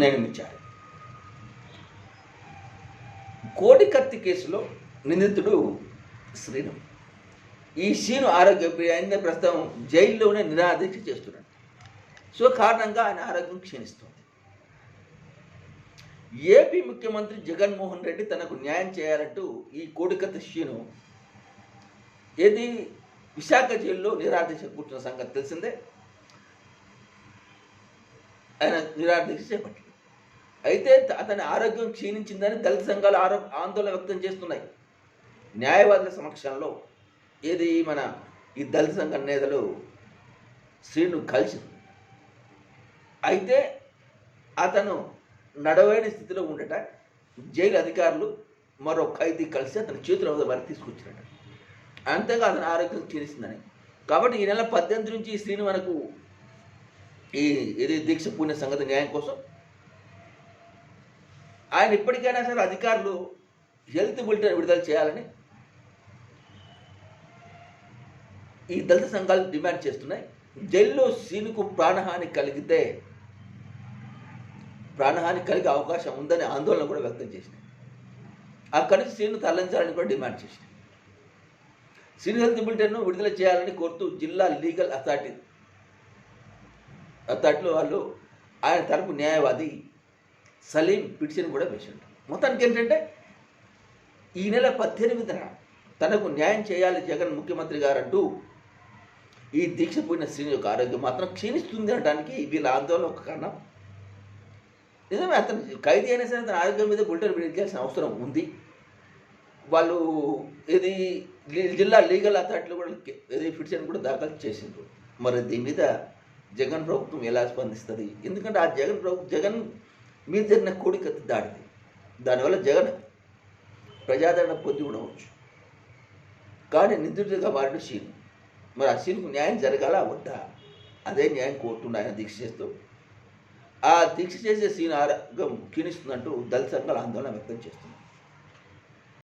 నియమించారు కోడికత్తి కేసులో నిందితుడు శ్రీను ఈ శ్రీను ఆరోగ్య ఆయన ప్రస్తుతం జైల్లోనే నిరాదీక్ష చేస్తున్నాడు. సో కారణంగా ఆయన ఆరోగ్యం క్షీణిస్తుంది. ఏపీ ముఖ్యమంత్రి జగన్మోహన్ రెడ్డి తనకు న్యాయం చేయాలంటూ ఈ కోడికత్తి శ్రీను ఏది విశాఖ జైల్లో నిరాదీక్ష కూర్చున్న సంగతి తెలిసిందే. ఆయన నిరాదీక్ష చేపట్టాడు అయితే అతని ఆరోగ్యం క్షీణించిందని దళిత సంఘాలు ఆరో ఆందోళన వ్యక్తం చేస్తున్నాయి. న్యాయవాదుల సమక్షంలో ఏది మన ఈ దళిత సంఘ నేతలు శ్రీను కలిసి అయితే అతను నడవైన స్థితిలో ఉండట జైలు అధికారులు మరో ఖైదీ కలిసి అతని చేతుల వరకు తీసుకొచ్చినట అంతేగా అతని ఆరోగ్యం క్షీణిస్తుందని. కాబట్టి ఈ నెల పద్దెనిమిది నుంచి ఈ శ్రీను మనకు ఈ ఇది దీక్ష పుణ్య సంగతి న్యాయం కోసం? ఆయన ఇప్పటికైనా సరే అధికారులు హెల్త్ బులెటిన్ విడుదల చేయాలని ఈ దళిత సంఘాలు డిమాండ్ చేస్తున్నాయి. జైల్లో సీనుకు ప్రాణహాని కలిగితే ప్రాణహాని కలిగే అవకాశం ఉందనే ఆందోళన కూడా వ్యక్తం చేసినాయి అక్కడి నుంచి సీను తరలించాలని కూడా డిమాండ్ చేసినాయి సీను హెల్త్ బులెటిన్ను విడుదల చేయాలని కోరుతూ జిల్లా లీగల్ అథారిటీ దాంట్లో వాళ్ళు ఆయన తరపు న్యాయవాది సలీం పిటిషన్ కూడా వేసిండు. మొత్తానికి ఏంటంటే ఈ నెల పద్దెనిమిదిన తనకు న్యాయం చేయాలి జగన్ ముఖ్యమంత్రి గారంటూ ఈ దీక్ష పోయిన శ్రీని యొక్క ఆరోగ్యం మాత్రం క్షీణిస్తుంది అనడానికి వీళ్ళ ఆందోళన ఒక కారణం. నిజమే అతను ఖైదీ అయినా సరే అతని ఆరోగ్యం మీద బులెటిన్ విడుదల అవసరం ఉంది. వాళ్ళు ఇది జిల్లా లీగల్ అథారిటీలు కూడా ఇది పిటిషన్ కూడా దాఖలు చేసిండ్రు. మరి దీని మీద జగన్ ప్రభుత్వం ఎలా స్పందిస్తుంది? ఎందుకంటే ఆ జగన్ ప్రభు జగన్ మీద జరిగిన కోడికత్తి దాటిది దానివల్ల జగన్ ప్రజాదరణ పొంది ఉండవచ్చు. కానీ నిందితుడిగా మారిన సీన్. మరి ఆ సీన్కు న్యాయం జరగాల? వద్దా? అదే న్యాయం కోరుతుండ ఆయన దీక్ష చేస్తూ. ఆ దీక్ష చేసే సీన్ ఆరోగ్యం క్షీణిస్తుందంటూ దళిత సంఘాలు ఆందోళన వ్యక్తం చేస్తుంది